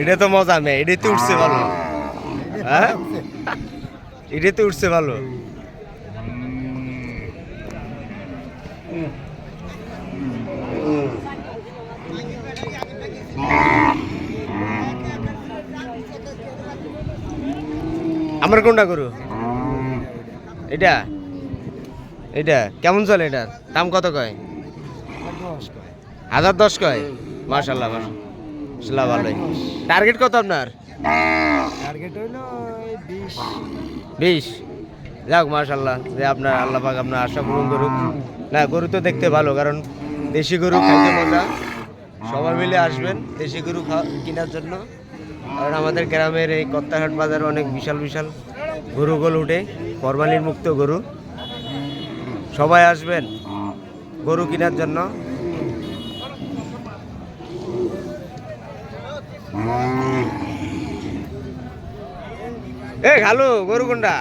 এটা তো মজা মেয়ে এটাই তো উঠছে ভালো। হ্যাঁ? এটাই তো উঠছে ভালো। আমার কোনটা গরু? এটা? এটা? কেমন চলে এটা? দাম কত কয়? হাজার দশ কয়? মার্শাল্লাহ মার্শাল্লাহ ভালোই। টার্গেট কত আপনার? বিশ। যাক মার্শাল্লাহ যে আপনার আল্লাহ পাক আপনার আশা পূরণ করুক। না গরু তো দেখতে ভালো কারণ দেশি গরু খাইতে মজা। সবাই মিলে আসবেন দেশি গরু কেনার জন্য। কারণ আমাদের গ্রামের এই কত্তাহাট বাজার অনেক বিশাল বিশাল। গরুগুল উঠে, ফরমালিন মুক্ত গরু। সবাই আসবেন গরু কেনার জন্য। এ, খালু, গরু কোনটা?